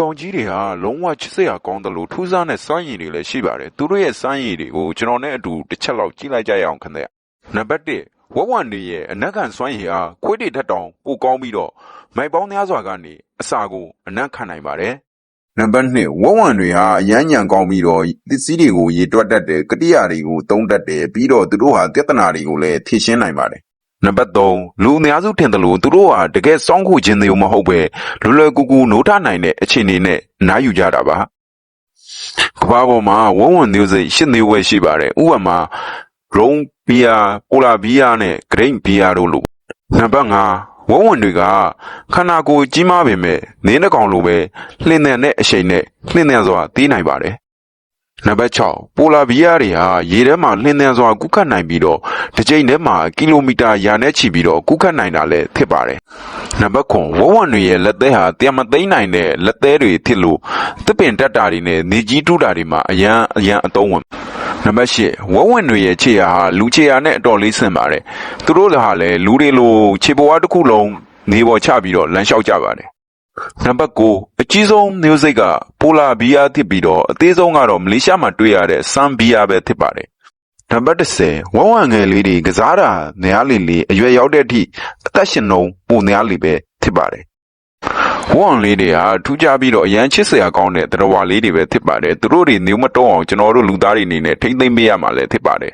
ကောင်ကြီးတွေဟာလုံးဝချစ်စရာကောင်းတယ်လို့ထူးဆန်းတဲ့စွမ်းရည်တွေလည်းရှိပါတယ်သူတို့ရဲ့စွမ်းရည်တွေကိုကျွန်တော်နဲ့အတူတစ်ချက်လောက်ကြည့်လိုက်ကြရအောင်ခင်ဗျနံပါတ်1ဝက်ဝန်တွေရဲ့အနက်ခံစွမ်းရည်ဟာခွေးတွေထက်တောင်ပိုကောင်းပြီးတော့မိုက်ပေါင်းများစွာကနေအစာကိုအနက်ခံနိုင်ပါတယ်နံပါတ်2ဝက်ဝန်တွေဟာအရမ်းညံကောင်းပြီးတော့သစ္စည်းတွေကိုရေတွက်တတ်တယ်ကတိယာတွေကိုသုံးတတ်တယ်ပြီးတော့သူတို့ဟာပြဿနာတွေကိုလည်းဖြေရှင်းနိုင်ပါတယ် နံပါတ်3လူအများစုထင်တယ်လို့သူတို့ဟာတကယ်စောင်းခုခြင်းတွေမဟုတ်ပဲလွယ်လွယ်ကူကူနိုးထနိုင်တဲ့အခြေအနေနဲ့နားယူကြတာပါကမ္ဘာပေါ်မှာဝုံဝံမျိုးစိတ်ရှစ်မျိုးဝဲရှိပါတယ်ဥပမာရုံဘီယာပိုလာဘီယာနဲ့ဂရိတ်ဘီယာတို့လိုနံပါတ်5ဝုံဝံတွေကခန္ဓာကိုယ်ကြီးမားပေမဲ့နင်းတစ်ကောင်လိုပဲလှင်တဲ့အရှိန်နဲ့လှင်တဲ့စွာတီးနိုင်ပါတယ် နံပါတ်6ပိုလာဘီယာတွေဟာရေထဲမှာလှင်တဲ့စွာကူးခတ်နိုင်ပြီးတော့တစ်ချိန်တည်းမှာကီလိုမီတာရာနဲ့ချီပြီးတော့ကူးခတ်နိုင်တာလည်းဖြစ်ပါတယ်နံပါတ်9ဝဝံတွေရဲ့လက်သေးဟာတရားမသိမ်းနိုင်တဲ့လက်သေးတွေဖြစ်လို့တစ်ပင်တက်တာတွေနဲ့နေကြီးတူးတာတွေမှာအရန်အရန်အသုံးဝင်နံပါတ်10ဝဝံတွေရဲ့ခြေရာဟာလူခြေရာနဲ့အတော်လေးဆင်ပါတယ်သူတို့လည်းဟာလည်းလူတွေလိုခြေပွားတစ်ခုလုံးနေပေါ်ချပြီးတော့လမ်းလျှောက်ကြပါတယ် နံပါတ်9အကြီးဆုံးမျိုးစိတ်ကပိုလာဘီယာဖြစ်ပြီးတော့အသေးဆုံးကတော့မလေးရှားမှာတွေ့ရတဲ့ဆမ်ဘီယာပဲဖြစ်ပါတယ်နံပါတ်10ဝဝံငယ်လေးတွေကစားတာနေရာလေးလေးအရွယ်ရောက်တဲ့အထိအသက်ရှင်နှုံပုံနေရာလေးပဲဖြစ်ပါတယ်ဝဝံလေးတွေဟာထူးခြားပြီးတော့အရန်ချစ်စရာကောင်းတဲ့သတ္တဝါလေးတွေပဲဖြစ်ပါတယ်သူတို့တွေနေမတော့အောင်ကျွန်တော်တို့လူသားတွေအနေနဲ့ထိမ့်သိမ့်ပေးရမှာလည်းဖြစ်ပါတယ်